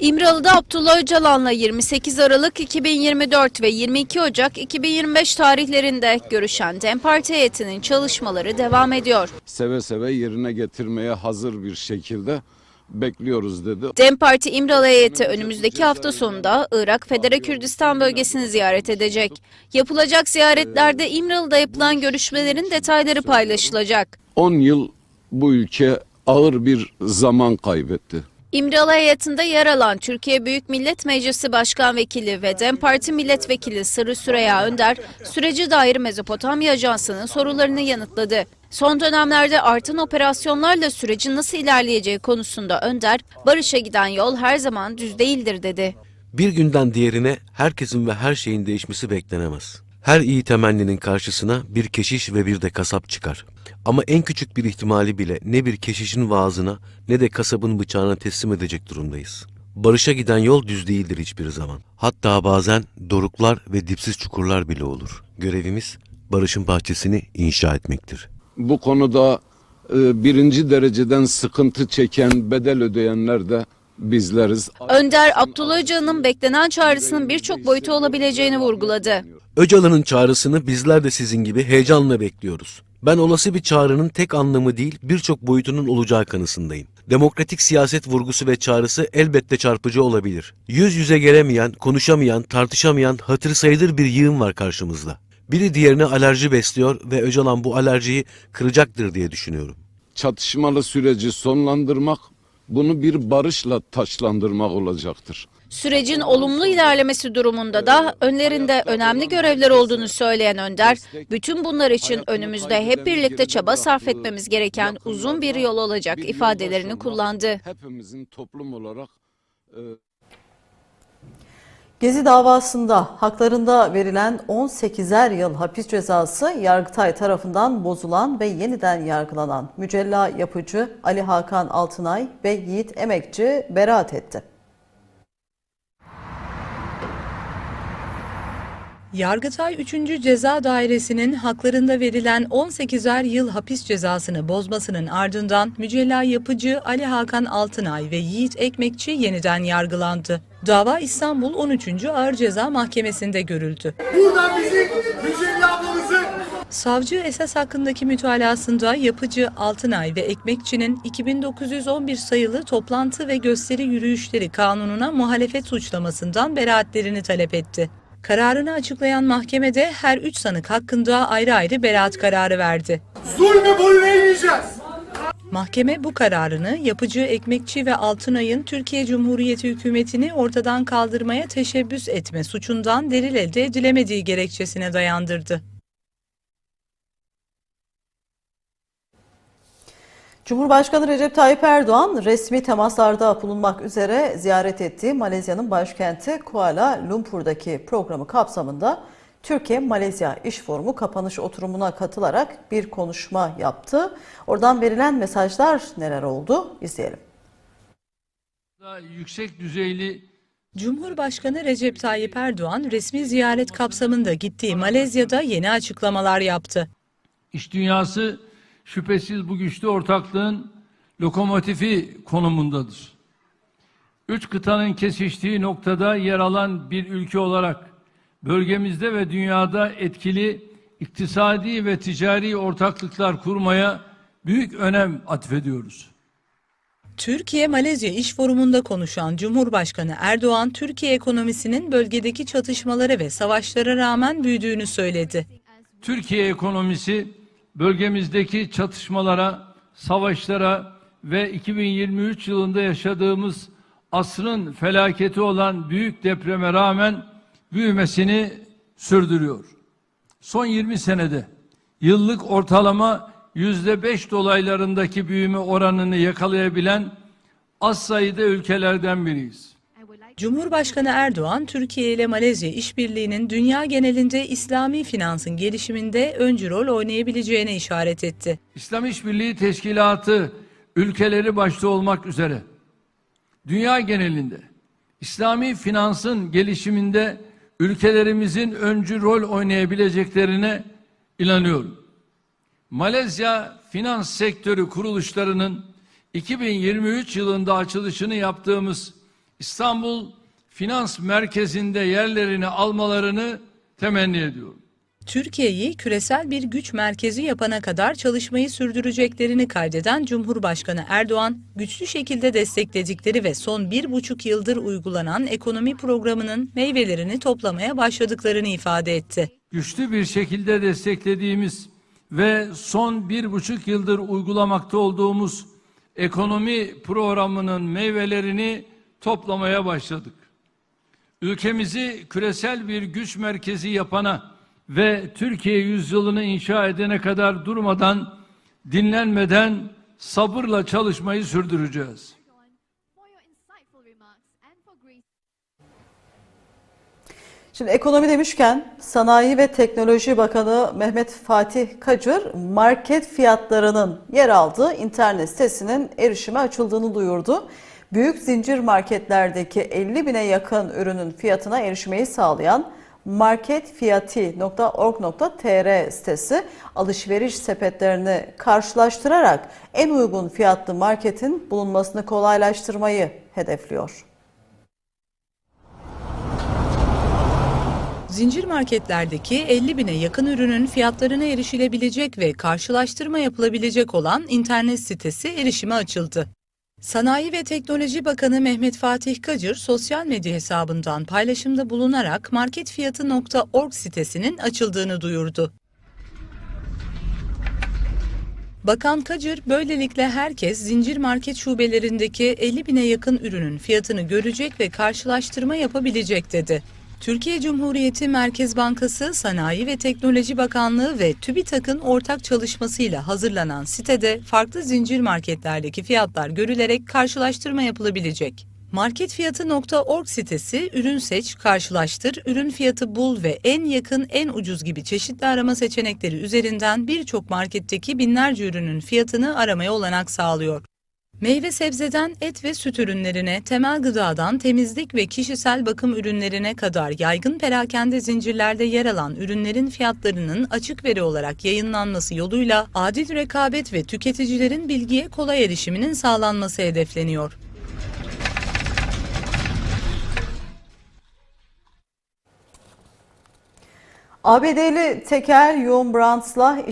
İmralı'da Abdullah Öcalan'la 28 Aralık 2024 ve 22 Ocak 2025 tarihlerinde görüşen DEM Parti heyetinin çalışmaları devam ediyor. seve seve yerine getirmeye hazır bir şekilde bekliyoruz dedi. DEM Parti İmralı heyeti önümüzdeki hafta sonunda Irak Federe Kürdistan bölgesini ziyaret edecek. Yapılacak ziyaretlerde İmralı'da yapılan görüşmelerin detayları paylaşılacak. 10 yıl bu ülke ağır bir zaman kaybetti. İmralı heyetinde yer alan Türkiye Büyük Millet Meclisi Başkan Vekili ve DEM Parti Milletvekili Sırrı Süreyya Önder, süreci dair Mezopotamya Ajansı'nın sorularını yanıtladı. Son dönemlerde artan operasyonlarla sürecin nasıl ilerleyeceği konusunda Önder, barışa giden yol her zaman düz değildir dedi. Bir günden diğerine herkesin ve her şeyin değişmesi beklenemez. Her iyi temenninin karşısına bir keşiş ve bir de kasap çıkar. Ama en küçük bir ihtimali bile ne bir keşişin vaazına ne de kasabın bıçağına teslim edecek durumdayız. Barışa giden yol düz değildir hiçbir zaman. Hatta bazen doruklar ve dipsiz çukurlar bile olur. Görevimiz barışın bahçesini inşa etmektir. Bu konuda e, birinci dereceden sıkıntı çeken, bedel ödeyenler de bizleriz. Önder, Abdullah Öcalan'ın beklenen çağrısının birçok boyutu olabileceğini vurguladı. Öcalan'ın çağrısını bizler de sizin gibi heyecanla bekliyoruz. Ben olası bir çağrının tek anlamı değil birçok boyutunun olacağı kanısındayım. Demokratik siyaset vurgusu ve çağrısı elbette çarpıcı olabilir. Yüz yüze gelemeyen, konuşamayan, tartışamayan hatır sayılır bir yığın var karşımızda. Biri diğerine alerji besliyor ve Öcalan bu alerjiyi kıracaktır diye düşünüyorum. Çatışmalı süreci sonlandırmak, bunu bir barışla taşlandırmak olacaktır. Sürecin olumlu ilerlemesi durumunda da önlerinde önemli görevler olduğunu söyleyen Önder, bütün bunlar için önümüzde hep birlikte çaba sarf etmemiz gereken uzun bir yol olacak ifadelerini kullandı. Hepimizin toplum olarak e, Gezi davasında haklarında verilen 18'er yıl hapis cezası Yargıtay tarafından bozulan ve yeniden yargılanan Mücella Yapıcı, Ali Hakan Altınay ve Yiğit Emekçi beraat etti. Yargıtay 3. Ceza Dairesi'nin haklarında verilen 18'er yıl hapis cezasını bozmasının ardından Mücella Yapıcı, Ali Hakan Altınay ve Yiğit Ekmekçi yeniden yargılandı. Dava İstanbul 13. Ağır Ceza Mahkemesi'nde görüldü. Buradan bizim Mücella ablamızı Savcı esas hakkındaki mütalasında Yapıcı, Altınay ve Ekmekçi'nin 2911 sayılı toplantı ve gösteri yürüyüşleri kanununa muhalefet suçlamasından beraatlerini talep etti. Kararını açıklayan mahkemede her üç sanık hakkında ayrı ayrı beraat kararı verdi. zulme boyun eğmeyeceğiz. Mahkeme bu kararını Yapıcı, Ekmekçi ve Altınay'ın Türkiye Cumhuriyeti hükümetini ortadan kaldırmaya teşebbüs etme suçundan delil elde edilemediği gerekçesine dayandırdı. Cumhurbaşkanı Recep Tayyip Erdoğan resmi temaslarda bulunmak üzere ziyaret ettiği Malezya'nın başkenti Kuala Lumpur'daki programı kapsamında Türkiye-Malezya İş Forumu kapanış oturumuna katılarak bir konuşma yaptı. Oradan verilen mesajlar neler oldu? İzleyelim. Yüksek düzeyli Cumhurbaşkanı Recep Tayyip Erdoğan resmi ziyaret kapsamında gittiği Malezya'da yeni açıklamalar yaptı. iş dünyası şüphesiz bu güçlü ortaklığın lokomotifi konumundadır. Üç kıtanın kesiştiği noktada yer alan bir ülke olarak bölgemizde ve dünyada etkili iktisadi ve ticari ortaklıklar kurmaya büyük önem atfediyoruz. Türkiye-Malezya İş Forumu'nda konuşan Cumhurbaşkanı Erdoğan, Türkiye ekonomisinin bölgedeki çatışmalara ve savaşlara rağmen büyüdüğünü söyledi. Türkiye ekonomisi bölgemizdeki çatışmalara, savaşlara ve 2023 yılında yaşadığımız asrın felaketi olan büyük depreme rağmen büyümesini sürdürüyor. Son 20 senede yıllık ortalama yüzde beş dolaylarındaki büyüme oranını yakalayabilen az sayıda ülkelerden biriyiz. Cumhurbaşkanı Erdoğan, Türkiye ile Malezya işbirliğinin dünya genelinde İslami finansın gelişiminde öncü rol oynayabileceğine işaret etti. İslam İşbirliği Teşkilatı ülkeleri başta olmak üzere dünya genelinde İslami finansın gelişiminde ülkelerimizin öncü rol oynayabileceklerine inanıyorum. Malezya finans sektörü kuruluşlarının 2023 yılında açılışını yaptığımız İstanbul Finans Merkezi'nde yerlerini almalarını temenni ediyorum. Türkiye'yi küresel bir güç merkezi yapana kadar çalışmayı sürdüreceklerini kaydeden Cumhurbaşkanı Erdoğan, güçlü şekilde destekledikleri ve son bir buçuk yıldır uygulanan ekonomi programının meyvelerini toplamaya başladıklarını ifade etti. güçlü bir şekilde desteklediğimiz ve son bir buçuk yıldır uygulamakta olduğumuz ekonomi programının meyvelerini toplamaya başladık. Ülkemizi küresel bir güç merkezi yapana ve Türkiye yüzyılını inşa edene kadar durmadan, dinlenmeden sabırla çalışmayı sürdüreceğiz. Şimdi ekonomi demişken Sanayi ve Teknoloji Bakanı Mehmet Fatih Kacır market fiyatlarının yer aldığı internet sitesinin erişime açıldığını duyurdu. Büyük zincir marketlerdeki 50 bine yakın ürünün fiyatına erişmeyi sağlayan marketfiyati.org.tr sitesi alışveriş sepetlerini karşılaştırarak en uygun fiyatlı marketin bulunmasını kolaylaştırmayı hedefliyor. Zincir marketlerdeki 50 bine yakın ürünün fiyatlarına erişilebilecek ve karşılaştırma yapılabilecek olan internet sitesi erişime açıldı. Sanayi ve Teknoloji Bakanı Mehmet Fatih Kacır sosyal medya hesabından paylaşımda bulunarak marketfiyatı.org sitesinin açıldığını duyurdu. Bakan Kacır böylelikle herkes zincir market şubelerindeki 50 bine yakın ürünün fiyatını görecek ve karşılaştırma yapabilecek dedi. Türkiye Cumhuriyeti Merkez Bankası, Sanayi ve Teknoloji Bakanlığı ve TÜBİTAK'ın ortak çalışmasıyla hazırlanan sitede farklı zincir marketlerdeki fiyatlar görülerek karşılaştırma yapılabilecek. Marketfiyatı.org sitesi ürün seç, karşılaştır, ürün fiyatı bul ve en yakın en ucuz gibi çeşitli arama seçenekleri üzerinden birçok marketteki binlerce ürünün fiyatını aramaya olanak sağlıyor. Meyve sebzeden et ve süt ürünlerine, temel gıdadan temizlik ve kişisel bakım ürünlerine kadar yaygın perakende zincirlerde yer alan ürünlerin fiyatlarının açık veri olarak yayınlanması yoluyla adil rekabet ve tüketicilerin bilgiye kolay erişiminin sağlanması hedefleniyor. ABD'li tekel Yum Brands'la